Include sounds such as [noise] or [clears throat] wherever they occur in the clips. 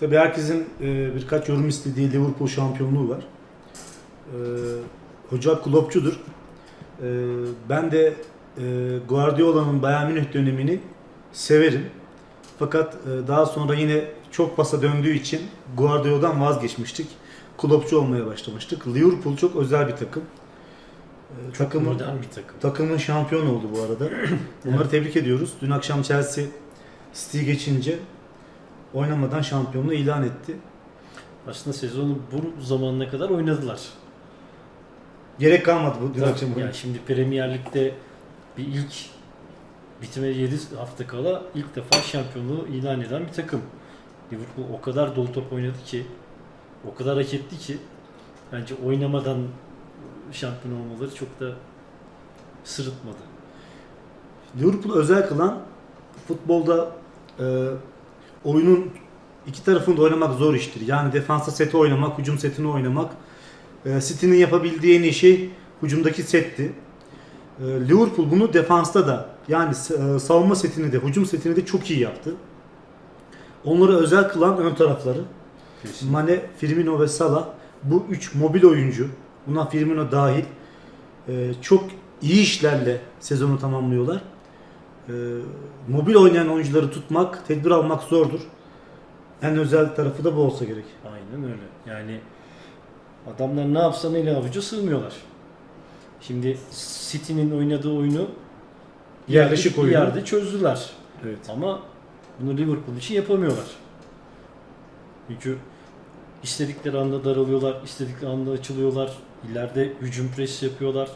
Tabii herkesin e, birkaç yorum istediği Liverpool şampiyonluğu var. E, hoca Kloppçudur. E, ben de e, Guardiola'nın Bayern Münih dönemini severim. Fakat e, daha sonra yine çok pasa döndüğü için Guardiola'dan vazgeçmiştik. Kloppçu olmaya başlamıştık. Liverpool çok özel bir takım. E, Çok takımın modern bir takım. Takımın şampiyon oldu bu arada. [clears throat] Onları tebrik ediyoruz. Dün akşam Chelsea City'yi geçince oynamadan şampiyonluğu ilan etti. Aslında sezonu bu zamanına kadar oynadılar. Gerek kalmadı bu dün Tabii, akşam. yani şimdi Premier Lig'de bir ilk bitime 7 hafta kala ilk defa şampiyonluğu ilan eden bir takım. Liverpool o kadar dolu top oynadı ki, o kadar hak etti ki bence oynamadan şampiyon olmaları çok da sırıtmadı. Liverpool özel kılan futbolda e, oyunun iki tarafını da oynamak zor iştir. Yani defansa seti oynamak, hücum setini oynamak. E, City'nin yapabildiği en iyi şey hücumdaki setti. E, Liverpool bunu defansta da yani e, savunma setini de hücum setini de çok iyi yaptı. Onları özel kılan ön tarafları. Mane, Firmino ve Salah bu üç mobil oyuncu, buna Firmino dahil e, çok iyi işlerle sezonu tamamlıyorlar. E, mobil oynayan oyuncuları tutmak, tedbir almak zordur. En özel tarafı da bu olsa gerek. Aynen öyle. Yani adamlar ne yapsa neyle avuca sığmıyorlar. Şimdi City'nin oynadığı oyunu Yerleşik bir oyunu. yerde çözdüler. Evet. Ama bunu Liverpool için yapamıyorlar. Çünkü istedikleri anda daralıyorlar, istedikleri anda açılıyorlar. İleride hücum pres yapıyorlar.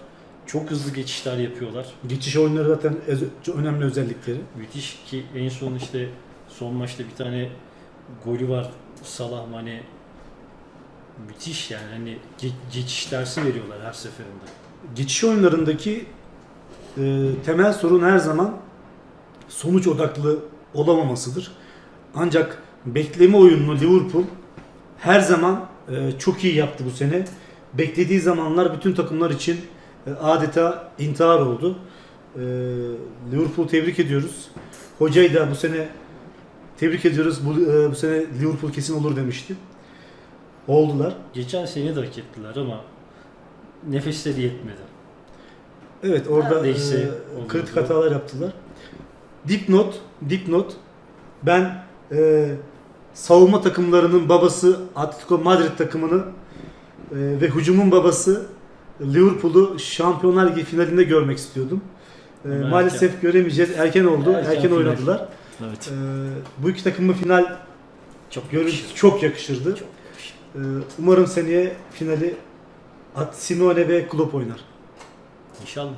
Çok hızlı geçişler yapıyorlar. Geçiş oyunları zaten ez- önemli özellikleri. Müthiş ki en son işte son maçta bir tane golü var Salah Mane müthiş yani hani ge- geçiş dersi veriyorlar her seferinde. Geçiş oyunlarındaki e, temel sorun her zaman sonuç odaklı olamamasıdır. Ancak bekleme oyununu Liverpool her zaman e, çok iyi yaptı bu sene. Beklediği zamanlar bütün takımlar için adeta intihar oldu. E, Liverpool tebrik ediyoruz. Hocayı da bu sene tebrik ediyoruz. Bu, e, bu sene Liverpool kesin olur demişti. Oldular. Geçen sene de hak ettiler ama nefesleri yetmedi. Evet orada e, kritik hatalar yaptılar. Dipnot, dipnot. Ben e, savunma takımlarının babası Atletico Madrid takımını e, ve hücumun babası Liverpool'u Şampiyonlar Ligi finalinde görmek istiyordum. E, Ama maalesef göremeyeceğiz. Erken oldu. Erken Erken, final. oynadılar. Evet. E, bu iki takımın final Çok görüntüsü çok yakışırdı. Çok yakışır. E, umarım seneye finali At Simone ve Klopp oynar. İnşallah.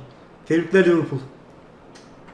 Tebrikler Liverpool.